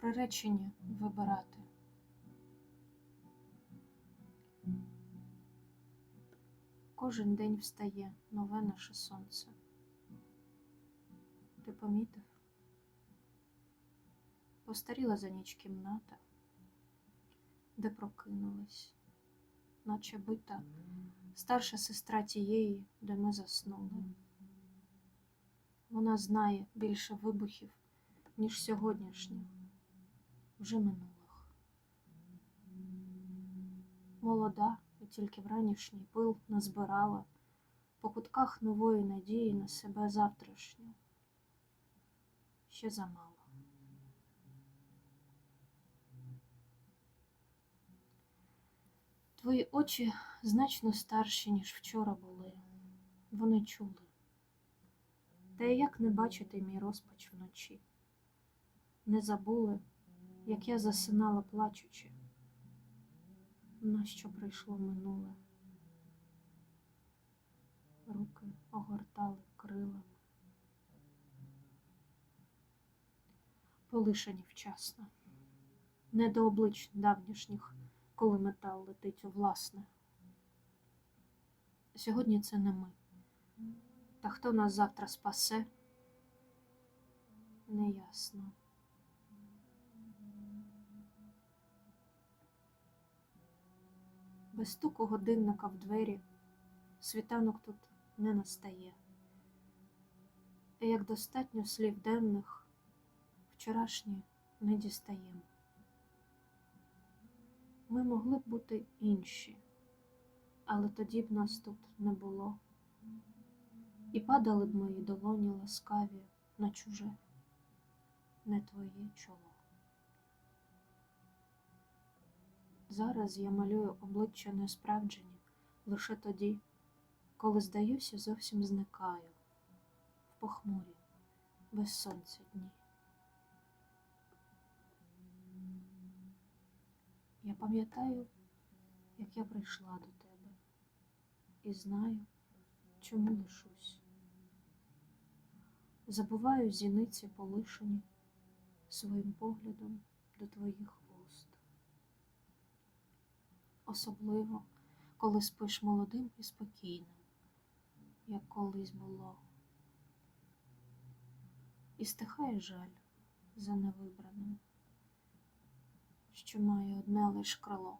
приречені вибирати. Кожен день встає нове наше сонце. Ти помітив? Постаріла за ніч кімната, де прокинулись, наче бита старша сестра тієї, де ми заснули. Вона знає більше вибухів, ніж сьогоднішніх, вже минулих. Молода і тільки вранішній пил назбирала по кутках нової надії на себе завтрашню. Ще замало. Твої очі значно старші, ніж вчора були. Вони чули. Та як не бачити мій розпач вночі? Не забули, як я засинала плачучи, на що прийшло минуле. Руки огортали крилами, полишені вчасно, не до облич давнішніх, коли метал летить у власне. Сьогодні це не ми. Та хто нас завтра спасе? Неясно. Без стуку годинника в двері світанок тут не настає. І як достатньо слів денних, вчорашні не дістаєм. Ми могли б бути інші, але тоді б нас тут не було і падали б мої долоні ласкаві на чуже, не твоє чоло. Зараз я малюю обличчя несправджені лише тоді, коли, здаюся, зовсім зникаю в похмурі, без сонця дні. Я пам'ятаю, як я прийшла до тебе і знаю, чому лишусь. Забуваю зіниці полишені своїм поглядом до твоїх. Особливо, коли спиш молодим і спокійним, як колись було. І стихає жаль за невибраним, що має одне лиш крило.